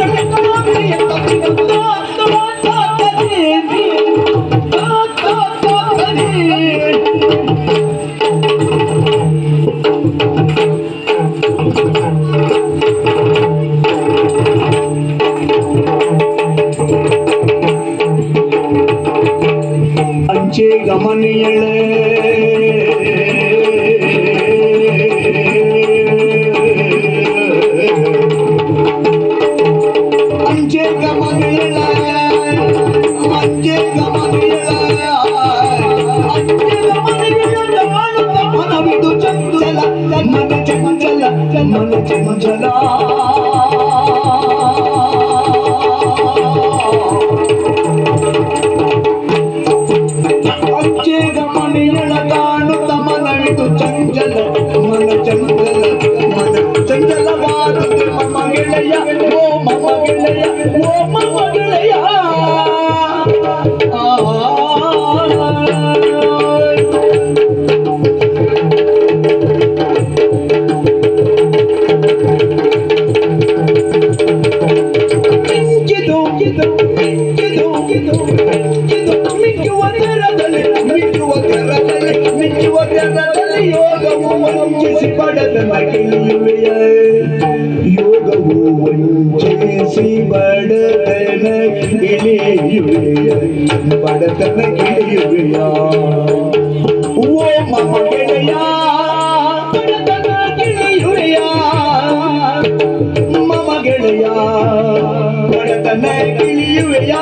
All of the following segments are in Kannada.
En el fondo de. ஓ மம்மகிளையா ஓ மம்மகிளையா ಯೋಗವು ವಂಚಿಸಿ ಬಡತನ ಇಳಿಯುವೆಯ ಬಡತನ ಇಳಿಯುವೆಯ ಓ ಮಕ್ಕಳೆಯ ಗೆಳೆಯ ಬಡತನ ಇಳಿಯುವೆಯ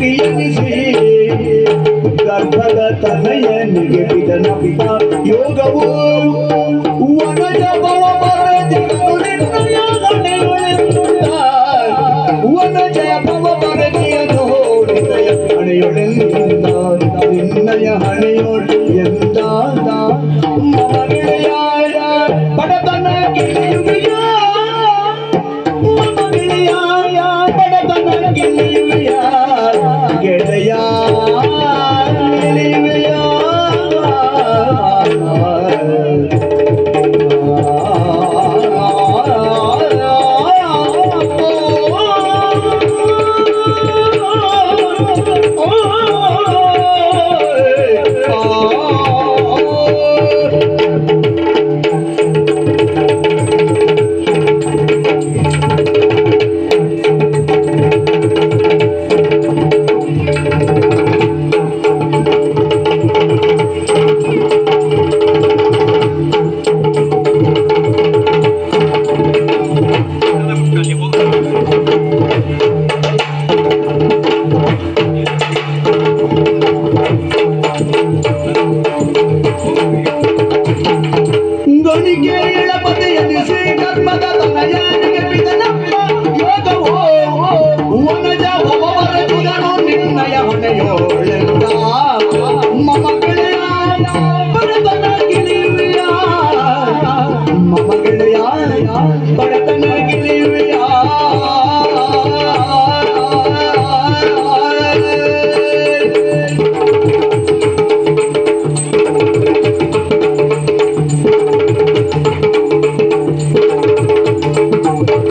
ಪ್ರೀತಿಸಿ ಗರ್ಭದ ತನಯನಿಗೆ ಬಿದನಪ್ಪ ಯೋಗವು ವನಜ ಭವ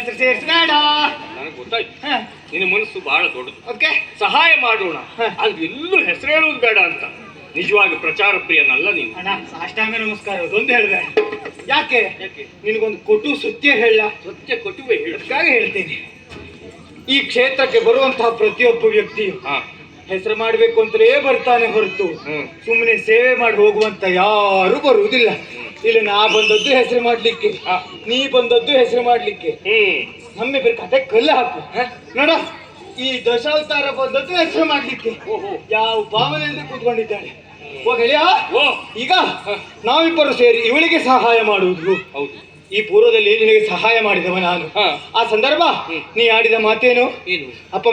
ಹೆಸರು ಸೇರಿಸ್ಬೇಡ ನನಗೆ ಗೊತ್ತಾಯ್ತು. ನಿನ್ನ ಮನಸ್ಸು ಬಹಳ ದೊಡ್ಡದು. ಅದಕ್ಕೆ ಸಹಾಯ ಮಾಡೋಣ. ಅದು ಎಲ್ಲೂ ಹೆಸರು ಹೇಳುವುದು ಬೇಡ ಅಂತ. ನಿಜವಾಗಿ ಪ್ರಚಾರ ಪ್ರಿಯನಲ್ಲ ನೀನು. ಅಣ್ಣ ಸಾಷ್ಟಾಂಗ ನಮಸ್ಕಾರ. ಅದೊಂದು ಹೇಳಿದೆ. ಯಾಕೆ? ನಿನಗೊಂದು ಕೊಟ್ಟು ಸತ್ಯ ಹೇಳ. ಸತ್ಯ ಕೊಟ್ಟು ಹೇಳು. ಅದಕ್ಕಾಗಿ ಹೇಳ್ತೀನಿ. ಈ ಕ್ಷೇತ್ರಕ್ಕೆ ಬರುವಂತಹ ಪ್ರತಿಯೊಬ್ಬ ವ್ಯಕ್ತಿಯು ಹೆಸರು ಮಾಡಬೇಕು ಅಂತಲೇ ಬರ್ತಾನೆ ಹೊರತು. ಸುಮ್ಮನೆ ಸೇವೆ ಮಾಡಿ ಹೋಗುವಂತ ಯಾರು ಬರುವುದಿಲ್ಲ. ಇಲ್ಲಿ ನಾ ಬಂದದ್ದು ಹೆಸರು ಮಾಡ್ಲಿಕ್ಕೆ. ನೀ ಬಂದದ್ದು ಹೆಸರು ಮಾಡ್ಲಿಕ್ಕೆ. ಹ್ಮ್. ನಮ್ಮೆ ಬೇಕು ಕತೆ ಕಲ್ಲು ಹಾಕು ನೋಡ. ಈ ದಶಾವತಾರ ಬಂದದ್ದು ಹೆಸರು ಮಾಡ್ಲಿಕ್ಕೆ. ಯಾವ ಭಾವನೆಯಿಂದ ಕೂತ್ಕೊಂಡಿದ್ದಾಳೆ. ಈಗ ನಾವಿಬ್ಬರು ಸೇರಿ ಇವಳಿಗೆ ಸಹಾಯ ಮಾಡುವುದು. ಹೌದು. ಈ ಪೂರ್ವದಲ್ಲಿ ನಿನಗೆ ಸಹಾಯ ಮಾಡಿದವ ನಾನು. ಆ ಸಂದರ್ಭ ನೀ ಆಡಿದ ಮಾತೇನು? ಏನು? ಅಪ್ಪ